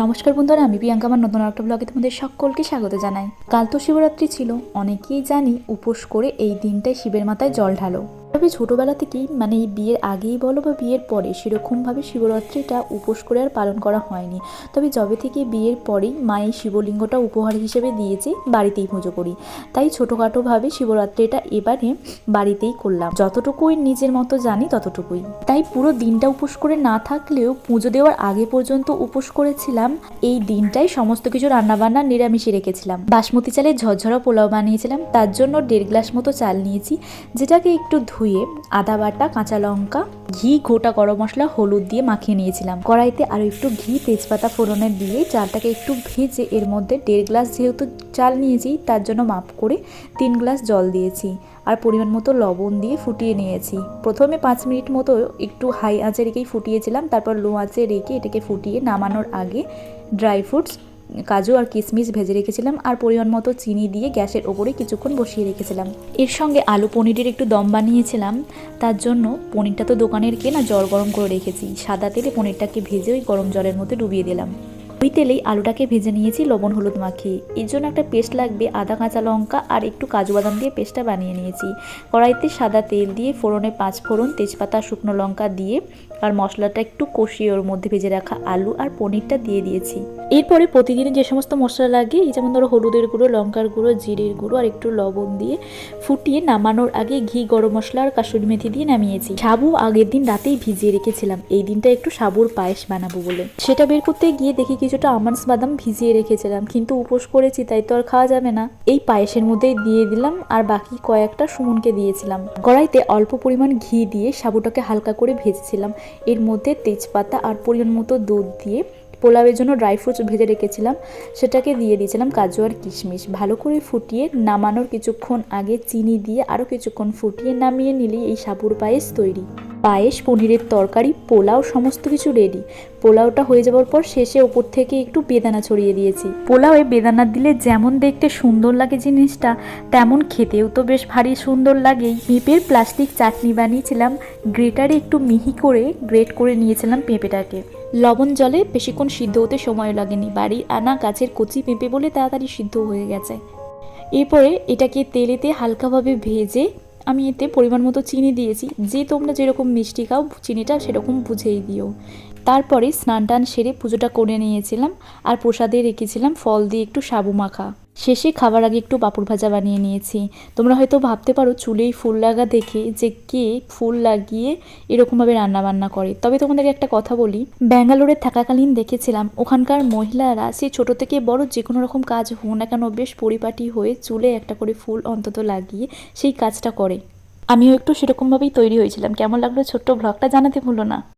নমস্কার বন্ধুরা, আমি প্রিয়াঙ্কা আমার নতুন একটা ব্লগে তোমাদের সকলকে স্বাগত জানাই। কাল তো শিবরাত্রি ছিল, অনেকেই জানি উপোস করে এই দিনটায় শিবের মাথায় জল ঢালো। তবে ছোটোবেলা থেকেই মানে বিয়ের আগেই বলো বা বিয়ের পরে, সেরকমভাবে শিবরাত্রিটা উপোস করে আর পালন করা হয়নি। তবে যবে থেকে বিয়ের পরেই মা এই শিবলিঙ্গটা উপহার হিসেবে দিয়েছে, বাড়িতেই পুজো করি। তাই ছোটোখাটোভাবে শিবরাত্রিটা এবারে বাড়িতেই করলাম। যতটুকুই নিজের মতো জানি ততটুকুই। তাই পুরো দিনটা উপোস করে না থাকলেও পুজো দেওয়ার আগে পর্যন্ত উপোস করেছিলাম। এই দিনটাই সমস্ত কিছু রান্নাবান্না নিরামিষে রেখেছিলাম। বাসমতি চালের ঝরঝরা পোলাও বানিয়েছিলাম। তার জন্য দেড় গ্লাস মতো চাল নিয়েছি, যেটাকে একটু ধুয়ে আদা বাটা, কাঁচা লঙ্কা, ঘি, গোটা গরম মশলা, হলুদ দিয়ে মাখিয়ে নিয়েছিলাম। কড়াইতে আরও একটু ঘি, তেজপাতা ফোড়নে দিয়ে চালটাকে একটু ভেজে এর মধ্যে দেড় গ্লাস যেহেতু চাল নিয়েছি, তার জন্য মাপ করে তিন গ্লাস জল দিয়েছি আর পরিমাণ মতো লবণ দিয়ে ফুটিয়ে নিয়েছি। প্রথমে পাঁচ মিনিট মতো একটু হাই আঁচে রেখেই ফুটিয়েছিলাম, তারপর লো আঁচে রেখে এটাকে ফুটিয়ে নামানোর আগে ড্রাই ফ্রুটস কাজু আর কিশমিশ ভেজে রেখেছিলাম আর পরিমাণ মতো চিনি দিয়ে গ্যাসের ওপরে কিছুক্ষণ বসিয়ে রেখেছিলাম। এর সঙ্গে আলু পনিরের একটু দম বানিয়েছিলাম। তার জন্য পনিরটা তো দোকানের কেনা জল গরম করে রেখেছি। সাদা তেলে পনিরটাকে ভেজে ওই গরম জলের মধ্যে ডুবিয়ে দিলাম। ওই তেলেই আলুটাকে ভেজে নিয়েছি লবণ, হলুদ মাখিয়ে। এর জন্য একটা পেস্ট লাগবে, আদা, কাঁচা লঙ্কা আর একটু কাজু বাদাম দিয়ে পেস্টটা বানিয়ে নিয়েছি। কড়াইতে সাদা তেল দিয়ে ফোড়নে পাঁচ ফোড়ন তেজপাতা, শুকনো লঙ্কা দিয়ে আর মশলাটা একটু কষিয়ে ওর মধ্যে ভেজে রাখা আলু আর পনিরটা দিয়ে দিয়েছি। এরপরে প্রতিদিন যে সমস্ত মশলা লাগে, এই যেমন ধরো হলুদের গুঁড়ো, লঙ্কার গুঁড়ো, জিরের গুঁড়ো আর একটু লবণ দিয়ে ফুটিয়ে নামানোর আগে ঘি, গরম মশলা আর কাসুরি মেথি দিয়ে নামিয়েছি। সাবু আগের দিন রাতেই ভিজিয়ে রেখেছিলাম। এই দিনটা একটু সাবুর পায়েস বানাবো বলে। সেটা বের করতে গিয়ে দেখি কিছুটা আমন্ডস বাদাম ভিজিয়ে রেখেছিলাম। কিন্তু উপোস করেছি, তাই তো আর খাওয়া যাবে না। এই পায়েসের মধ্যেই দিয়ে দিলাম আর বাকি কয়েকটা সুমনকে দিয়েছিলাম। কড়াইতে অল্প পরিমাণ ঘি দিয়ে সাবুটাকে হালকা করে ভেজেছিলাম। এর মধ্যে তেজপাতা আর পরিমাণ মতো দুধ দিয়ে পোলাওয়ের জন্য ড্রাই ফ্রুটস ভেজে রেখেছিলাম। সেটাকে দিয়ে দিয়েছিলাম কাজু আর কিশমিশ। ভালো করে ফুটিয়ে নামানোর কিছুক্ষণ আগে চিনি দিয়ে আরও কিছুক্ষণ ফুটিয়ে নামিয়ে নিলেই এই সাবুর পায়েস তৈরি। পায়েস, পনিরের তরকারি, পোলাও, সমস্ত কিছু রেডি পোলাওটা হয়ে যাওয়ার পর শেষে ওপর থেকে একটু বেদানা ছড়িয়ে দিয়েছি। পোলাওয়ে বেদানা দিলে যেমন দেখতে সুন্দর লাগে জিনিসটা, তেমন খেতেও তো বেশ ভারী সুন্দর লাগেই পেঁপের প্লাস্টিক চাটনি বানিয়েছিলাম, গ্রেটারে একটু মিহি করে গ্রেট করে নিয়েছিলাম পেঁপেটাকে লবণ জলে বেশিক্ষণ সিদ্ধ হতে সময় লাগেনি। বাড়ির আনা গাছের কচি পেঁপে বলে তাড়াতাড়ি সিদ্ধ হয়ে গেছে। এরপরে এটাকে তেলেতে হালকাভাবে ভেজে আমি এতে পরিমাণ মতো চিনি দিয়েছি। যে তোমরা যেরকম মিষ্টি খাও, চিনিটা সেরকম বুঝেই দিও। তারপরে স্নান টান সেরে পুজোটা করে নিয়েছিলাম আর প্রসাদে রেখেছিলাম ফল দিয়ে একটু সাবু মাখা। শেষে খাবার আগে একটু পাঁপড় ভাজা বানিয়ে নিয়েছি। তোমরা হয়তো ভাবতে পারো, চুলেই ফুল লাগা দেখে যে কে ফুল লাগিয়ে এরকমভাবে রান্না বান্না করে। তবে তোমাদেরকে একটা কথা বলি, ব্যাঙ্গালোরে থাকাকালীন দেখেছিলাম, ওখানকার মহিলারা সে ছোট থেকে বড় যে কোনো রকম কাজ হোক না কেন বেশ পরিপাটি হয়ে চুলে একটা করে ফুল অন্তত লাগিয়ে সেই কাজটা করে। আমিও একটু সেরকমভাবেই তৈরি হয়েছিলাম। কেমন লাগল ছোট্ট ব্লগটা জানাতে ভুলো না।